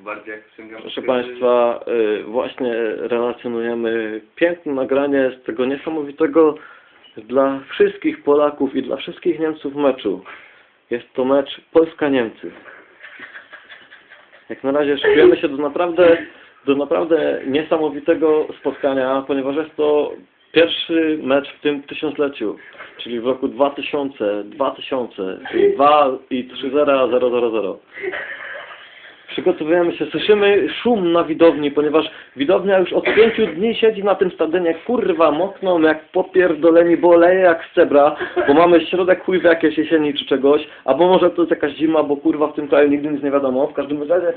Bardziej jak Proszę Państwa, y, właśnie relacjonujemy piękne nagranie z tego niesamowitego dla wszystkich Polaków i dla wszystkich Niemców meczu. Jest to mecz Polska-Niemcy. Jak na razie szykujemy się do naprawdę, do naprawdę niesamowitego spotkania, ponieważ jest to pierwszy mecz w tym tysiącleciu, czyli w roku 2000, 2000, czyli 2 i 3 0 0 0 0. Przygotowujemy się, słyszymy szum na widowni, ponieważ widownia już od pięciu dni siedzi na tym stadionie, kurwa, mokną jak popierdoleni, bo leje jak z cebra, bo mamy środek chuj w jakiejś jesieni czy czegoś, albo może to jest jakaś zima, bo kurwa w tym kraju nigdy nic nie wiadomo, w każdym razie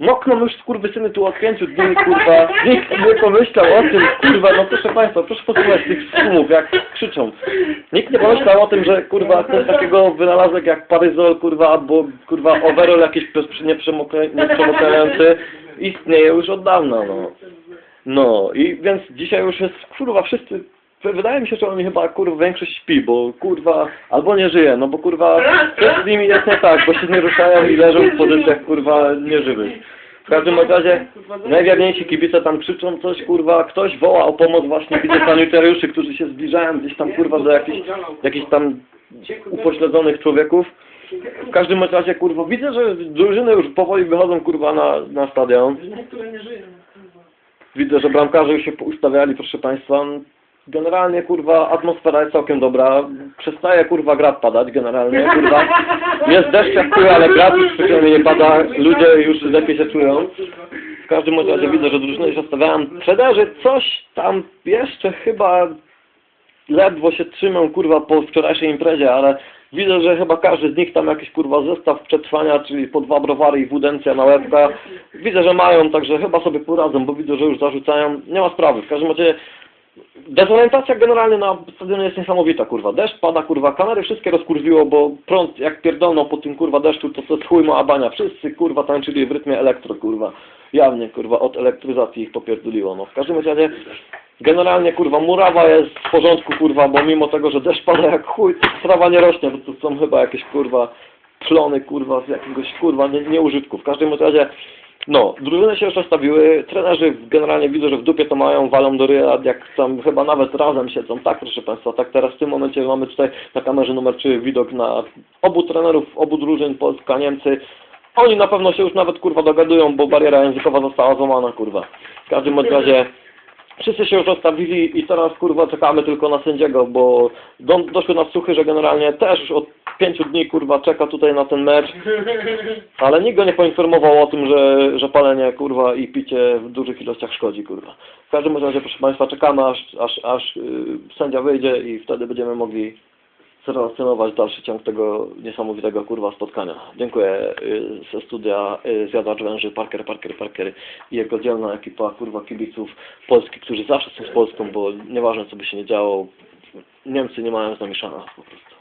mokną już skurwysyny tu od pięciu dni, kurwa, nikt nie pomyślał o tym, kurwa, no proszę Państwa, proszę posłuchać tych szumów, jak krzyczą. Nikt nie pomyślał o tym, że kurwa coś takiego wynalazek jak paryzol, kurwa, albo kurwa overall jakiś nieprzemokający istnieje już od dawna, no. No i więc dzisiaj już jest, kurwa, wszyscy, wydaje mi się, że oni chyba, kurwa, większość śpi, bo kurwa, albo nie żyje, no bo kurwa, coś z nimi jest nie tak, bo się nie ruszają i leżą w pozycjach, kurwa, nieżywych. W każdym razie najwierniejsi kibice tam krzyczą coś, kurwa, ktoś woła o pomoc właśnie, widzę sanitariuszy, którzy się zbliżają gdzieś tam, kurwa, do jakichś, jakichś tam upośledzonych człowieków. W każdym razie, kurwa, widzę, że drużyny już powoli wychodzą, kurwa, na, na stadion. Widzę, że bramkarze już się ustawiali, proszę Państwa. Generalnie, kurwa, atmosfera jest całkiem dobra. Przestaje, kurwa, grad padać, generalnie, kurwa. Jest deszcz jak chuj, ale grad już specjalnie nie pada. Ludzie już lepiej się czują. W każdym razie widzę, że drużyny się stawiają. Trenerzy coś tam jeszcze chyba ledwo się trzymał, kurwa, po wczorajszej imprezie, ale widzę, że chyba każdy z nich tam jakiś, kurwa, zestaw przetrwania, czyli po dwa browary i wudencja na łebka. Widzę, że mają, także chyba sobie poradzą, bo widzę, że już zarzucają. Nie ma sprawy. W każdym razie dezorientacja generalnie na stadionie jest niesamowita, kurwa. Deszcz pada, kurwa, kamery wszystkie rozkurwiło, bo prąd jak pierdolną po tym, kurwa, deszczu, to jest chuj ma bania. Wszyscy, kurwa, tańczyli w rytmie elektro, kurwa. Jawnie, kurwa, od elektryzacji ich popierduliło. No, w każdym razie generalnie, kurwa, murawa jest w porządku, kurwa, bo mimo tego, że deszcz pada jak chuj, to trawa nie rośnie, bo to są chyba jakieś, kurwa, plony, kurwa, z jakiegoś, kurwa, nie, nieużytku. W każdym razie, no, drużyny się już rozstawiły, trenerzy generalnie widzę, że w dupie to mają, walą do ryja, jak tam chyba nawet razem siedzą, tak proszę Państwa, tak teraz w tym momencie mamy tutaj na kamerze numer 3 widok na obu trenerów, obu drużyn, Polska, Niemcy, oni na pewno się już nawet, kurwa, dogadują, bo bariera językowa została złamana, kurwa. W każdym razie wszyscy się już rozstawili i teraz, kurwa, czekamy tylko na sędziego, bo do, doszły nas słuchy, że generalnie też od pięciu dni, kurwa, czeka tutaj na ten mecz, ale nikt go nie poinformował o tym, że, że palenie, kurwa, i picie w dużych ilościach szkodzi, kurwa. W każdym razie, proszę Państwa, czekamy, aż, aż, aż yy, sędzia wyjdzie i wtedy będziemy mogli zrelacjonować dalszy ciąg tego niesamowitego, kurwa, spotkania. Dziękuję yy, ze studia yy, Zjadacz Węży, Parker, Parker, Parker i jego dzielna ekipa, kurwa, kibiców Polski, którzy zawsze są z Polską, bo nieważne, co by się nie działo, Niemcy nie mają z nami szans, po prostu.